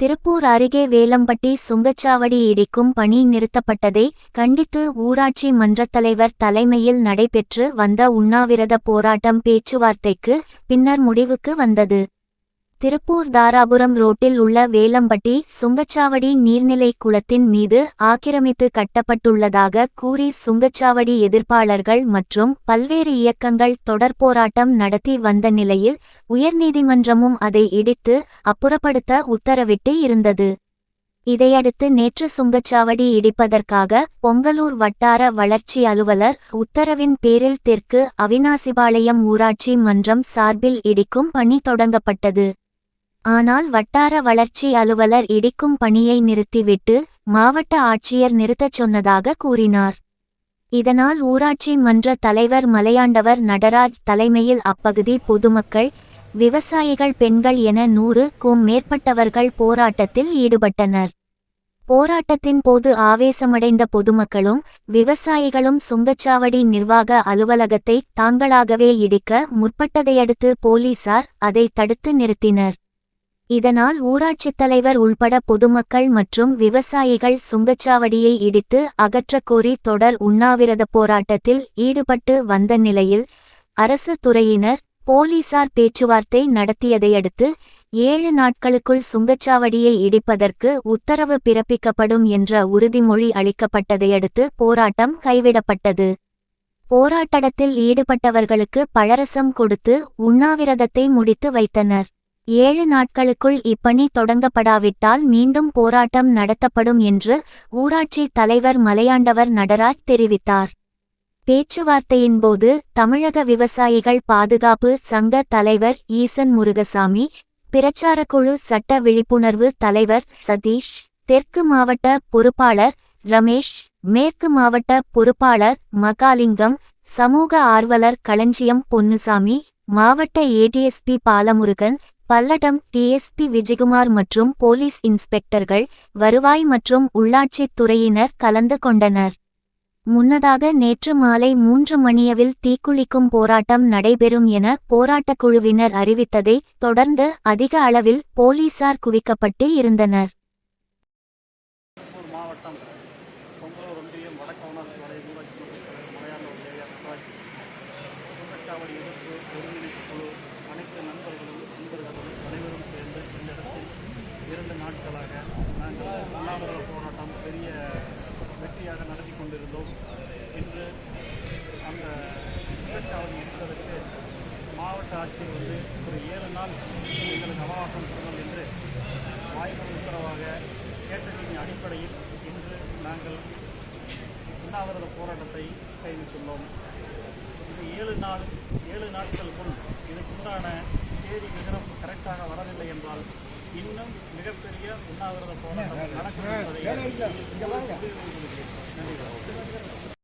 திருப்பூர் அருகே வேலம்பட்டி சுங்கச்சாவடி இடிக்கும் பணி நிறுத்தப்பட்டதை கண்டித்து ஊராட்சி மன்றத் தலைவர் தலைமையில் நடைபெற்று வந்த உண்ணாவிரத போராட்டம் பேச்சுவார்த்தைக்கு பின்னர் முடிவுக்கு வந்தது. திருப்பூர் தாராபுரம் ரோட்டில் உள்ள வேலம்பட்டி சுங்கச்சாவடி நீர்நிலை குளத்தின் மீது ஆக்கிரமித்து கட்டப்பட்டுள்ளதாக கூறி சுங்கச்சாவடி எதிர்ப்பாளர்கள் மற்றும் பல்வேறு இயக்கங்கள் தொடர் போராட்டம் நடத்தி வந்த நிலையில் உயர்நீதிமன்றமும் அதை இடித்து அப்புறப்படுத்த உத்தரவிட்டு இருந்தது. இதையடுத்து நேற்று சுங்கச்சாவடி இடிப்பதற்காக பொங்கலூர் வட்டார வளர்ச்சி அலுவலர் உத்தரவின் பேரில் தெற்கு அவினாசிபாளையம் ஊராட்சி மன்றம் சார்பில் இடிக்கும் பணி தொடங்கப்பட்டது. ஆனால் வட்டார வளர்ச்சி அலுவலர் இடிக்கும் பணியை நிறுத்திவிட்டு மாவட்ட ஆட்சியர் நிறுத்தச் சொன்னதாக கூறினார். இதனால் ஊராட்சி மன்ற தலைவர் மலையாண்டவர் நடராஜ் தலைமையில் அப்பகுதி பொதுமக்கள் விவசாயிகள் பெண்கள் என நூறுக்கும் மேற்பட்டவர்கள் போராட்டத்தில் ஈடுபட்டனர். போராட்டத்தின் போது ஆவேசமடைந்த பொதுமக்களும் விவசாயிகளும் சுங்கச்சாவடி நிர்வாக அலுவலகத்தை தாங்களாகவே இடிக்க முற்பட்டதையடுத்து போலீசார் அதை தடுத்து நிறுத்தினர். இதனால் ஊராட்சித் தலைவர் உள்பட பொதுமக்கள் மற்றும் விவசாயிகள் சுங்கச்சாவடியை இடித்து அகற்றக்கோரி தொடர் உண்ணாவிரத போராட்டத்தில் ஈடுபட்டு வந்த நிலையில் அரசு துறையினர் போலீசார் பேச்சுவார்த்தை நடத்தியதையடுத்து ஏழு நாட்களுக்குள் சுங்கச்சாவடியை இடிப்பதற்கு உத்தரவு பிறப்பிக்கப்படும் என்ற உறுதிமொழி அளிக்கப்பட்டதையடுத்து போராட்டம் கைவிடப்பட்டது. போராட்டத்தில் ஈடுபட்டவர்களுக்கு பழரசம் கொடுத்து உண்ணாவிரதத்தை முடித்து வைத்தனர். ஏழு நாட்களுக்குள் இப்பணி தொடங்கப்படாவிட்டால் மீண்டும் போராட்டம் நடத்தப்படும் என்று ஊராட்சி தலைவர் மலையாண்டவர் நடராஜ் தெரிவித்தார். பேச்சுவார்த்தையின் போது தமிழக விவசாயிகள் பாதுகாப்பு சங்க தலைவர் ஈசன் முருகசாமி பிரச்சாரக்குழு சட்ட விழிப்புணர்வு தலைவர் சதீஷ் தெற்கு மாவட்ட பொறுப்பாளர் ரமேஷ் மேற்கு மாவட்ட பொறுப்பாளர் மகாலிங்கம் சமூக ஆர்வலர் களஞ்சியம் பொன்னுசாமி மாவட்ட ஏடிஎஸ்பி பாலமுருகன் பல்லடம் டிஎஸ்பி விஜயகுமார் மற்றும் போலீஸ் இன்ஸ்பெக்டர்கள் வருவாய் மற்றும் உள்ளாட்சித் துறையினர் கலந்து கொண்டனர். முன்னதாக நேற்று மாலை மூன்று மணியவில் தீக்குளிக்கும் போராட்டம் நடைபெறும் என போராட்டக் குழுவினர் அறிவித்ததை தொடர்ந்து அதிக அளவில் போலீசார் குவிக்கப்பட்டு இருந்தனர் திருப்பூர் மாவட்டம் பொங்கலூர் ஒன்றியம் வடக்கவனாசி வலை ஊராட்சி மன்ற தலைவர் மலையாள உதய நடராஜ் சுங்கச்சாவடி எதிர்ப்பு ஒருங்கிணைப்பு குழு அனைத்து நண்பர்களும் நண்பர்களும் அனைவரும் சேர்ந்து இந்த இடத்தில் இரண்டு நாட்களாக நாங்கள் உண்ணாவிரத போராட்டம் பெரிய வெற்றியாக நடத்தி கொண்டிருந்தோம் இன்று அந்த சுங்கச்சாவடி இருப்பதற்கு மாவட்ட ஆட்சியர் வந்து ஒரு ஏழு நாள் எங்களுக்கு அவகாசம் கொடுங்கள் என்று வாய்ப்பு உத்தரவாக கேட்டதின் அடிப்படையில் இன்று நாங்கள் உண்ணாவிரத போராட்டத்தை கைவிட்டுள்ளோம் இது ஏழு நாள் ஏழு நாட்கள் முன் இதுக்குண்டான தேதி விவரம் கரெக்டாக வரவில்லை என்றால் இன்னும் மிகப்பெரிய உண்ணாவிரத போராட்டம் நடக்கும் என்பதை நன்றி